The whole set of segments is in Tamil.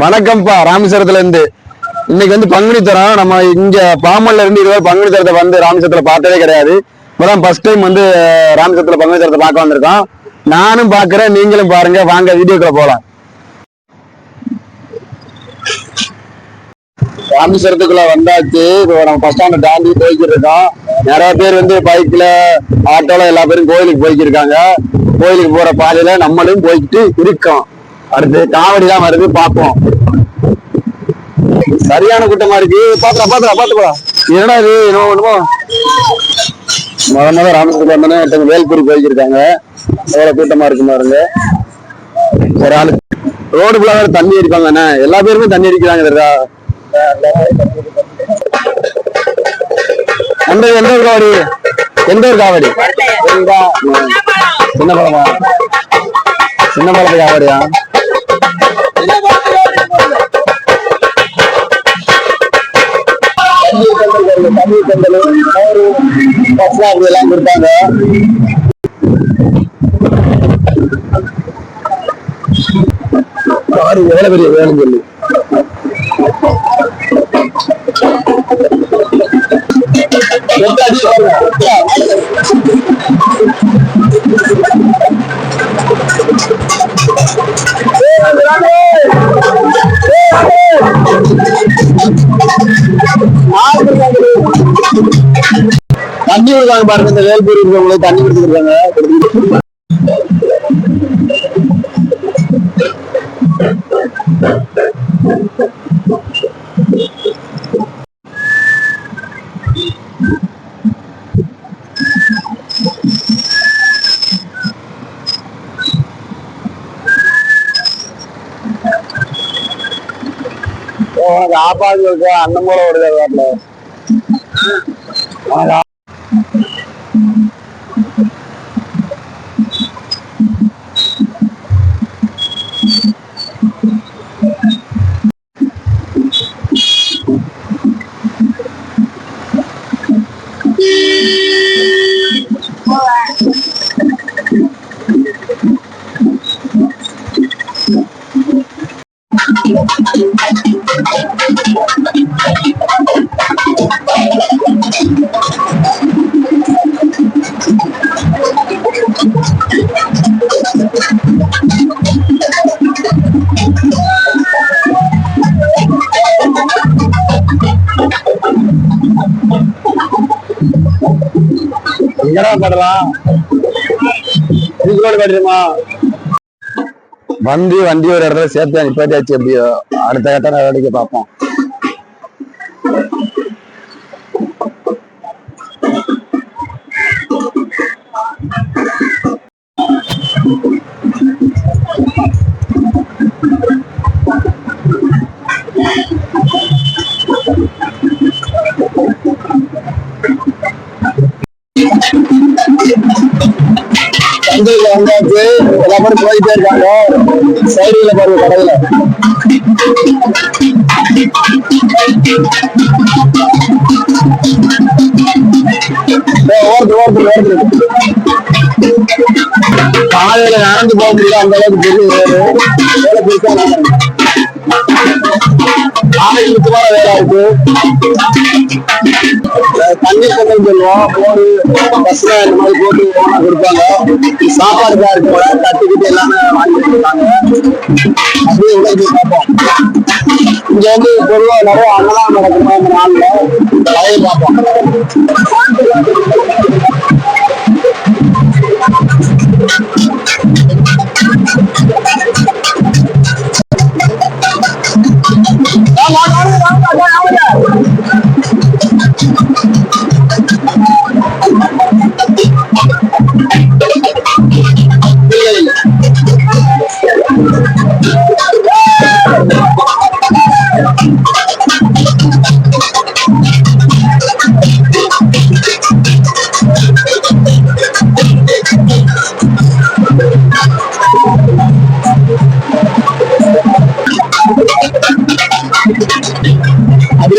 வணக்கம்ப்பா ராமேஸ்வரத்துல இருந்து இன்னைக்கு வந்து பங்குனி தரம். நம்ம இங்க பாமல்ல இருந்து இதுவரை பங்குனி தரத்தை வந்து ராமேஸ்வரத்துல பார்த்ததே கிடையாது. இப்பதான் ஃபர்ஸ்ட் டைம் வந்து ராமேஸ்வரத்துல பங்குனி தரத்தை பார்க்க வந்திருக்கோம். நானும் பாக்குறேன் நீங்களும் பாருங்க. வாங்க வீடியோக்குள்ள போலாம். ராமேஸ்வரத்துக்குள்ள வந்தாச்சு. இப்போ நம்ம ஃபர்ஸ்ட் ஸ்டாண்ட் தாண்டி போய்கிட்டு இருக்கோம். நிறைய பேர் வந்து பைக்ல ஆட்டோல எல்லா பேரும் கோயிலுக்கு போய்க்கிட்டு இருக்காங்க. கோயிலுக்கு போற பாதையில நம்மளும் போய்கிட்டு இருக்கோம். அடுத்து காவடி தான் வருது பார்ப்போம். சரியான கூட்டமா இருக்கு. பாத்துடா பாத்துடா பாத்துக்கா என்னடா இது? என்னமோ என்னமோ? முத முத ராமேஸ்வரத்துக்கு வந்தோன்னே வேல்பூர் போய்க்கிருக்காங்க எவ்வளவு கூட்டமா இருக்கு பாருங்க. ஒரு ஆளு ரோடு ஃபுல்லா வேற தண்ணி அடிப்பாங்க அண்ணே எல்லா பேருமே தண்ணி அடிக்கிறாங்க அந்த எந்த ஒரு காவடி? எந்த ஒரு காவடி. சின்ன பழமா? சின்ன பழத்து காவடியா? தண்ணீர் பந்தல் மோரு பஸ்லாம் அப்படி எல்லாம் கொடுத்தாங்க காரு எவ்வளவு பெரிய வேணும் சொல்லி. எட்டு தண்ணி விடுவாங்க பாருங்க இந்த வேல்பூர் இருக்கவங்களுக்கு தண்ணி கொடுத்துருக்காங்க. உனக்கு ஆப்பாடு இருக்கு அண்ணன் போல Thank you. எங்கடா இதுக்கோடு கட்டுமா வண்டி வண்டி ஒரு இடத்துல சேர்த்து நிப்பாட்டியாச்சு எப்படியோ. அடுத்த கட்ட நடவடிக்கை பார்ப்போம். சந்தையில வந்தாச்சு எல்லா பேரும் போயிட்டே இருக்காங்க. சைடுல பாருங்க கடையில. காலையில நடந்து போக முடியல அந்த அளவுக்கு பெரிய வேலை பெருசா முக்கியமான வேலை இருக்கு அஹ் தண்ணி சொல்லுவோம் போடு பஸ்ல இந்த மாதிரி போட்டு ஓனா கொடுப்பாங்க சாப்பாடு தான் இருக்கு போல தட்டுக்கிட்டு எல்லாமே வாங்கி கொடுத்தாங்க அப்படியே உள்ள பார்ப்போம் இங்க வந்து பொதுவா நிறைய அன்னதானம் நடக்கும் இந்த நாள்ல அதையும் பார்ப்போம்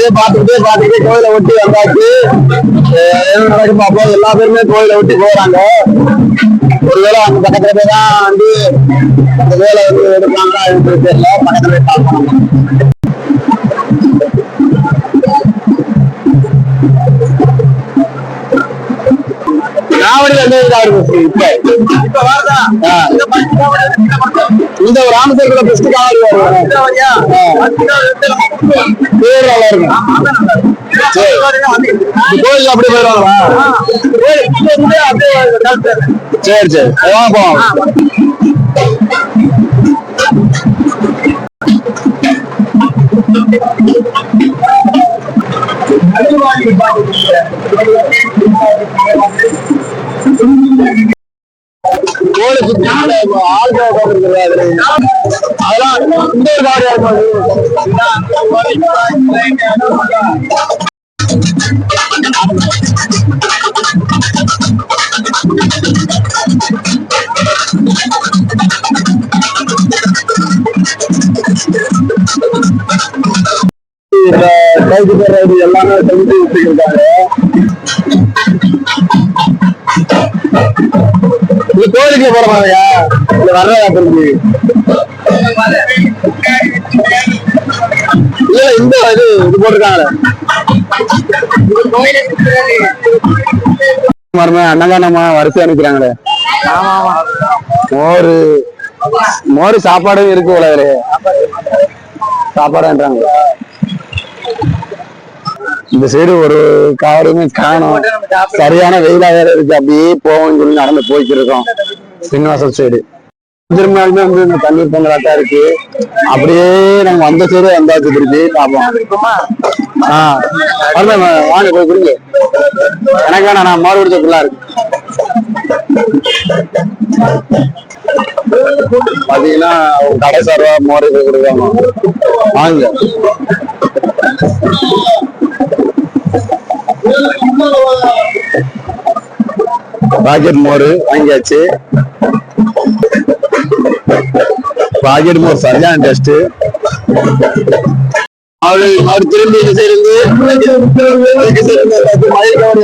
அப்படியே பார்த்துக்கிட்டே பார்த்துக்கிட்டே கோயிலை ஒட்டி வந்தாச்சு. என்ன நடக்கும் பார்ப்போம். எல்லா பேருமே கோயிலை ஒட்டி போறாங்க. ஒருவேளை அந்த பக்கத்துல போய் தான் வந்து அந்த வேலை வந்து எடுப்பாங்களா அப்படின்னு தெரியல. பக்கத்துல போய் நல்லா இருக்கும் அதான் இந்த வழியா அது இருக்கு. இந்த அப்படி போயிடுவாங்களா சரி. சரி வாங்க போவோம் ஆ, வந்து. கோயிலுக்கு அதெல்லாம் இந்த ஒரு காவடியா கைது போடுறது எல்லாமே செஞ்சு வச்சுருக்காங்க இது கோயிலுக்கு போற மாதிரியா? இல்ல வர்றதா தெரிஞ்சு இல்ல இந்த இது இது போட்டிருக்காங்க மருமே அன்னதானமா வரிசை அனுப்பிக்கிறாங்களே. மோர் மோர் சாப்பாடும் இருக்கு உலகிலே. சாப்பாடுன்றாங்க. இந்த சைடு ஒரு காவலுமே காணும். சரியான வெயிலா வேற இருக்கு. அப்படியே போவோம்னு சொல்லி நடந்து போய்க்கு இருக்கோம் சின்வாசல் சைடு. திரும்பினாலுமே வந்து இந்த தண்ணீர் பொங்கலாட்டா இருக்கு. அப்படியே நாங்க வந்த சைடு வந்தாச்சு திருப்பி. பார்ப்போம் ஆஹ் வாங்க போய் குடிங்க. எனக்கு வேணாம் நான் மாடு குடிச்ச பிள்ளா இருக்கு. பாத்தீங்கன்னா ஒரு கடை சார்பா மோரை போய் கொடுக்காம வாங்க. பாக்கெட் மோர் வாங்கியாச்சு. பாக்கெட் மோர் சரியான டெஸ்ட் அவரு அவர் திரும்பி இந்த சைடு இருந்து. இந்த மயில் காவடி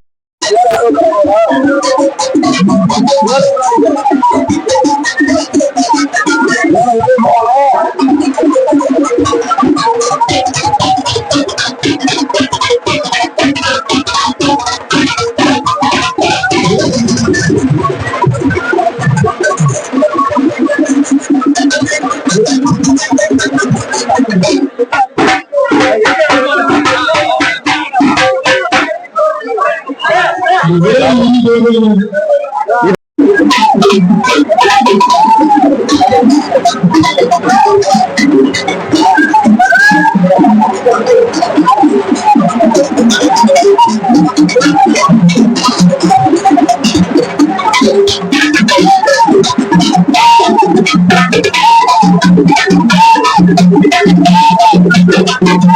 பாருங்க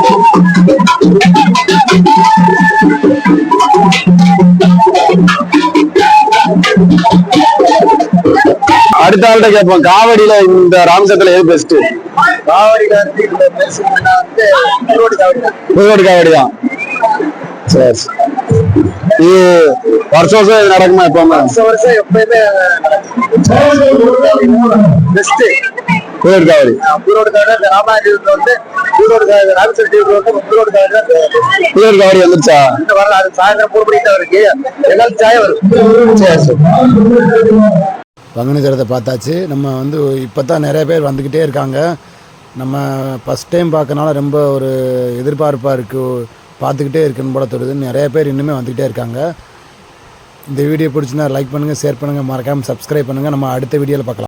அதான் அடுத்த ஆள்கிட்ட கேட்போம். காவடியில இந்த ராமசத்துல எது பெஸ்ட் ஈரோடு காவடி தான். சரி. இது வருஷம் வருஷம் இது நடக்குமா எப்பவுமே? வருஷம் எப்பயுமே பெஸ்ட் புதுக்கோட்டை காவடி. ஈரோடு காவடி ராமாயணத்துல வந்து ஈரோடு காவடி ராமேஸ்வரம் டீம்ல வந்து ஈரோடு காவடி தான். புதுக்கோட்டை காவடி வந்துருச்சா? இந்த வரல அது சாயந்தரம் மூணு மணிக்கு தான் இருக்கு. எல்லாரும் சாயம் வரும். சரி. சரி பார்த்தாச்சு. நம்ம வந்து இப்போ தான் நிறைய பேர் வந்துக்கிட்டே இருக்காங்க. நம்ம ஃபஸ்ட் டைம் பார்க்கனால ரொம்ப ஒரு எதிர்பார்ப்பாக இருக்குது பார்த்துக்கிட்டே இருக்குன்னு போல தோணுது நிறைய பேர் இன்னுமே வந்துக்கிட்டே இருக்காங்க. இந்த வீடியோ பிடிச்சிருந்தா லைக் பண்ணுங்கள் ஷேர் பண்ணுங்கள் மறக்காமல் சப்ஸ்கிரைப் பண்ணுங்கள் நம்ம அடுத்த வீடியோவில் பார்க்கலாம்.